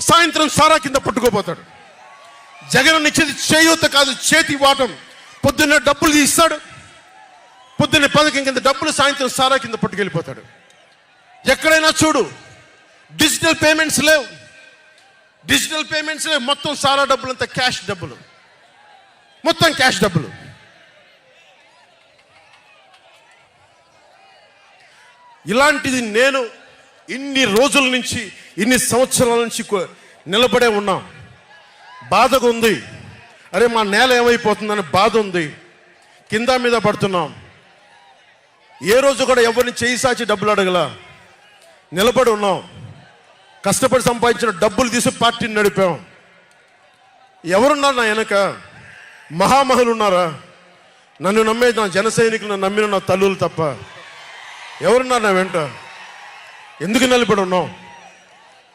సాయంత్రం సారా కింద పట్టుకోపోతాడు జగన్ ఇచ్చేది చేయూత కాదు చేతి వాటం. పొద్దున్న డబ్బులు ఇస్తాడు పొద్దున్న పథకం కింద డబ్బులు సాయంత్రం సారా కింద పట్టుకెళ్ళిపోతాడు. ఎక్కడైనా చూడు డిజిటల్ పేమెంట్స్ లేవు. డిజిటల్ పేమెంట్స్ లేవు. మొత్తం సారా డబ్బులు అంతా క్యాష్ డబ్బులు. మొత్తం క్యాష్ డబ్బులు. ఇలాంటిది నేను ఇన్ని రోజుల నుంచి ఇన్ని సంవత్సరాల నుంచి నిలబడే ఉన్నాం. బాధగా ఉంది. అరే మా నేల ఏమైపోతుందని బాధ ఉంది. కింద మీద పడుతున్నాం. ఏ రోజు కూడా ఎవరిని చేయి సాచి డబ్బులు అడగల. నిలబడి ఉన్నాం. కష్టపడి సంపాదించిన డబ్బులు తీసి పార్టీని నడిపాం. ఎవరున్నారు నా వెనక? మహామహులు ఉన్నారా? నన్ను నమ్మేది నా జన సైనికులు నమ్మిన నా తల్లులు తప్ప ఎవరున్నారు నా వెంట? ఎందుకు నిలబడి ఉన్నాం?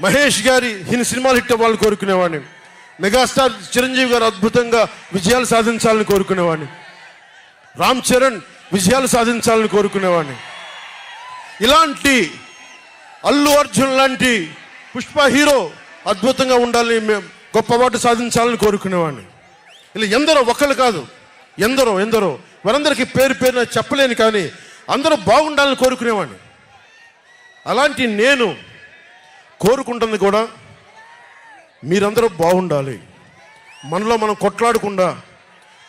మహేష్ గారి హిన్ సినిమాలు హిట్ అవ్వాలని కోరుకునేవాడిని. మెగాస్టార్ చిరంజీవి గారు అద్భుతంగా విజయాలు సాధించాలని కోరుకునేవాడిని. రామ్ చరణ్ విజయాలు సాధించాలని కోరుకునేవాడిని. ఇలాంటి అల్లు అర్జున్ లాంటి పుష్ప హీరో అద్భుతంగా ఉండాలని మేము గొప్పవాటు సాధించాలని కోరుకునేవాడిని. ఇలా ఎందరో ఒకళ్ళు కాదు ఎందరో ఎందరో వారందరికీ పేరు పేరున చెప్పలేను కానీ అందరూ బాగుండాలని కోరుకునేవాడిని. అలాంటి నేను కోరుకుంటుంది కూడా మీరందరూ బాగుండాలి. మనలో మనం కొట్లాడకుండా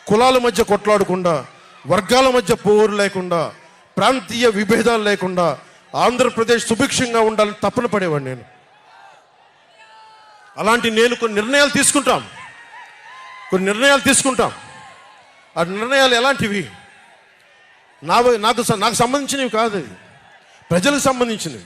కులాల మధ్య కొట్లాడకుండా వర్గాల మధ్య పోరు లేకుండా ప్రాంతీయ విభేదాలు లేకుండా ఆంధ్రప్రదేశ్ సుభిక్షంగా ఉండాలని తప్పన పడేవాడిని నేను. అలాంటి నేను కొన్ని నిర్ణయాలు తీసుకుంటాం. కొన్ని నిర్ణయాలు తీసుకుంటాం. ఆ నిర్ణయాలు ఎలాంటివి? నా నాకు నాకు సంబంధించినవి కాదు ప్రజలకు సంబంధించినవి.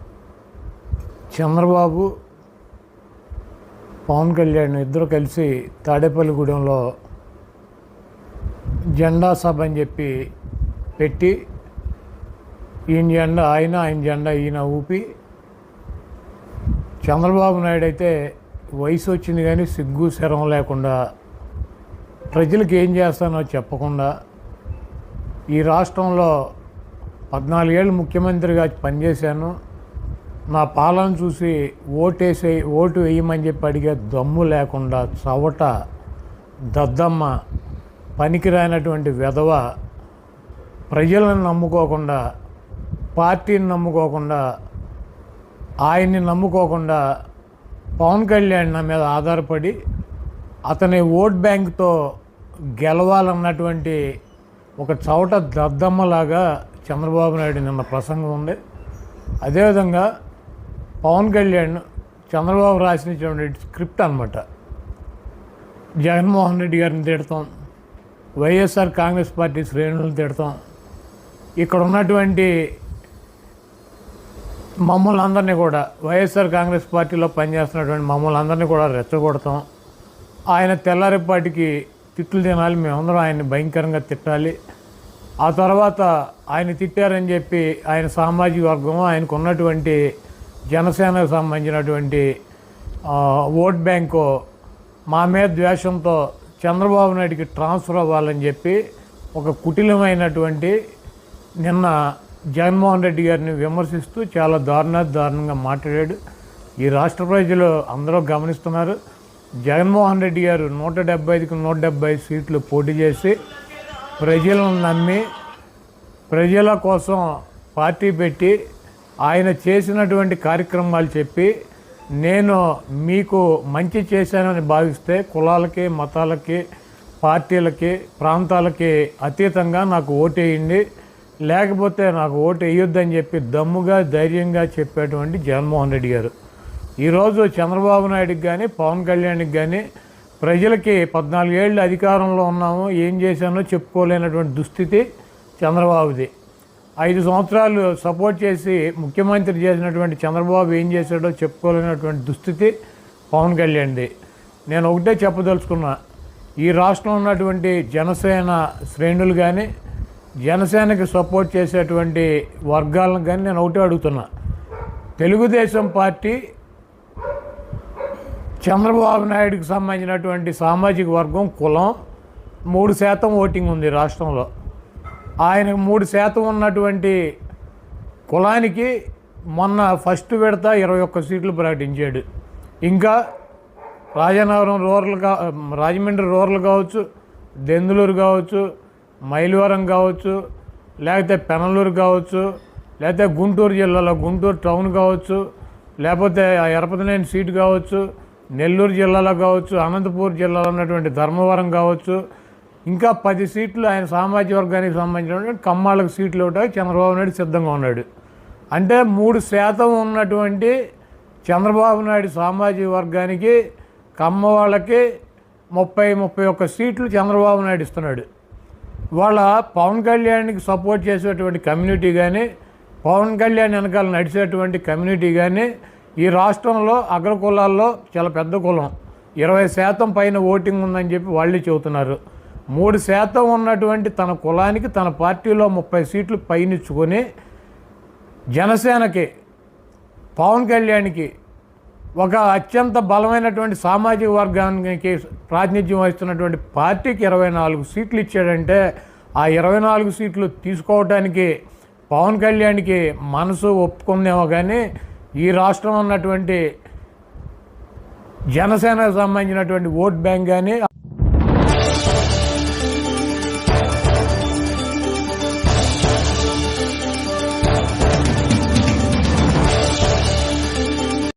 చంద్రబాబు పవన్ కళ్యాణ్ ఇద్దరు కలిసి తాడేపల్లిగూడెంలో జెండా సభ అని చెప్పి పెట్టి ఈయన జెండా ఆయన ఆయన జెండా ఈయన ఊపి చంద్రబాబు నాయుడు అయితే వయసు వచ్చింది కానీ సిగ్గు శరం లేకుండా ప్రజలకు ఏం చేస్తానో చెప్పకుండా ఈ రాష్ట్రంలో పద్నాలుగేళ్ళు ముఖ్యమంత్రిగా పనిచేశాను. నా పాలన చూసి ఓటేసే ఓటు వేయమని చెప్పి అడిగే దమ్ము లేకుండా చవట దద్దమ్మ పనికిరానటువంటి వెధవ ప్రజలను నమ్ముకోకుండా పార్టీని నమ్ముకోకుండా ఆయన్ని నమ్ముకోకుండా పవన్ కళ్యాణ్ నా మీద ఆధారపడి అతని ఓట్ బ్యాంక్తో గెలవాలన్నటువంటి ఒక చవట దద్దమ్మలాగా చంద్రబాబు నాయుడు నిన్న ప్రసంగం ఉంది. అదేవిధంగా పవన్ కళ్యాణ్ చంద్రబాబు రాసినటువంటి స్క్రిప్ట్ అనమాట జగన్మోహన్ రెడ్డి గారిని తిడతాం. వైఎస్ఆర్ కాంగ్రెస్ పార్టీ శ్రేణులను తిడతాం. ఇక్కడ ఉన్నటువంటి మమ్మల్ని అందరినీ కూడా వైఎస్ఆర్ కాంగ్రెస్ పార్టీలో పనిచేస్తున్నటువంటి మమ్మల్ని అందరినీ కూడా రెచ్చగొడతాం. ఆయన తెల్లారిపాటికి తిట్లు తినాలి మేమందరం ఆయన్ని భయంకరంగా తిట్టాలి. ఆ తర్వాత ఆయన తిట్టారని చెప్పి ఆయన సామాజిక వర్గం ఆయనకు ఉన్నటువంటి జనసేనకు సంబంధించినటువంటి ఓట్ బ్యాంకు మా మీద ద్వేషంతో చంద్రబాబు నాయుడికి ట్రాన్స్ఫర్ అవ్వాలని చెప్పి ఒక కుటిలమైనటువంటి నిన్న జగన్మోహన్ రెడ్డి గారిని విమర్శిస్తూ చాలా దారుణ దారుణంగా మాట్లాడాడు. ఈ రాష్ట్ర ప్రజలు అందరూ గమనిస్తున్నారు. జగన్మోహన్ రెడ్డి గారు నూట డెబ్బై ఐదుకి నూట డెబ్బై సీట్లు పోటీ చేసి ప్రజలను నమ్మి ప్రజల కోసం పార్టీ పెట్టి ఆయన చేసినటువంటి కార్యక్రమాలు చెప్పి నేను మీకు మంచి చేశానని భావిస్తే కులాలకి మతాలకి పార్టీలకి ప్రాంతాలకి అతీతంగా నాకు ఓటేయండి. లేకపోతే నాకు ఓటు వేయొద్దని చెప్పి దమ్ముగా ధైర్యంగా చెప్పేటువంటి జగన్మోహన్ రెడ్డి గారు. ఈరోజు చంద్రబాబు నాయుడుకి కానీ పవన్ కళ్యాణ్కి కానీ ప్రజలకి పద్నాలుగేళ్ళు అధికారంలో ఉన్నాము ఏం చేశానో చెప్పుకోలేనటువంటి దుస్థితి చంద్రబాబుది. ఐదు సంవత్సరాలు సపోర్ట్ చేసి ముఖ్యమంత్రి చేసినటువంటి చంద్రబాబు ఏం చేశాడో చెప్పుకోలేనటువంటి దుస్థితి పవన్ కళ్యాణ్ది. నేను ఒకటే చెప్పదలుచుకున్నా ఈ రాష్ట్రంలో ఉన్నటువంటి జనసేన శ్రేణులు కానీ జనసేనకి సపోర్ట్ చేసేటువంటి వర్గాలను కానీ నేను ఒకటే అడుగుతున్నా. తెలుగుదేశం పార్టీ చంద్రబాబు నాయుడుకి సంబంధించినటువంటి సామాజిక వర్గం కులం మూడు శాతం ఓటింగ్ ఉంది రాష్ట్రంలో. ఆయనకు మూడు శాతం ఉన్నటువంటి కులానికి మొన్న ఫస్ట్ విడత ఇరవై ఒక్క సీట్లు ప్రకటించాడు. ఇంకా రాజనగరం రూరల్ కా రాజమండ్రి రూరల్ కావచ్చు దెందులూరు కావచ్చు మైలవరం కావచ్చు లేకపోతే పెనలూరు కావచ్చు లేకపోతే గుంటూరు జిల్లాలో గుంటూరు టౌన్ కావచ్చు లేకపోతే ఎరపతినేని సీటు కావచ్చు నెల్లూరు జిల్లాలో కావచ్చు అనంతపూర్ జిల్లాలో ఉన్నటువంటి ధర్మవరం కావచ్చు ఇంకా పది సీట్లు ఆయన సామాజిక వర్గానికి సంబంధించినటువంటి కమ్మాళ్ళకు సీట్లు ఇవ్వడానికి చంద్రబాబు నాయుడు సిద్ధంగా ఉన్నాడు. అంటే మూడు శాతం ఉన్నటువంటి చంద్రబాబు నాయుడు సామాజిక వర్గానికి కమ్మ వాళ్ళకి ముప్పై ముప్పై ఒక్క సీట్లు చంద్రబాబు నాయుడు ఇస్తున్నాడు. వాళ్ళ పవన్ కళ్యాణ్కి సపోర్ట్ చేసేటువంటి కమ్యూనిటీ కానీ పవన్ కళ్యాణ్ వెనకాల నడిచేటువంటి కమ్యూనిటీ కానీ ఈ రాష్ట్రంలో అగ్ర కులాల్లో చాలా పెద్ద కులం. ఇరవై శాతం పైన ఓటింగ్ ఉందని చెప్పి వాళ్ళే చెబుతున్నారు. మూడు శాతం ఉన్నటువంటి తన కులానికి తన పార్టీలో ముప్పై సీట్లు పైనిచ్చుకొని జనసేనకి పవన్ కళ్యాణ్కి ఒక అత్యంత బలమైనటువంటి సామాజిక వర్గానికి ప్రాతినిధ్యం వహిస్తున్నటువంటి పార్టీకి ఇరవై నాలుగు సీట్లు ఇచ్చాడంటే ఆ ఇరవై నాలుగు సీట్లు తీసుకోవడానికి పవన్ కళ్యాణ్కి మనసు ఒప్పుకుందేమో కానీ ఈ రాష్ట్రం ఉన్నటువంటి జనసేనకు సంబంధించినటువంటి ఓట్ బ్యాంక్ కానీ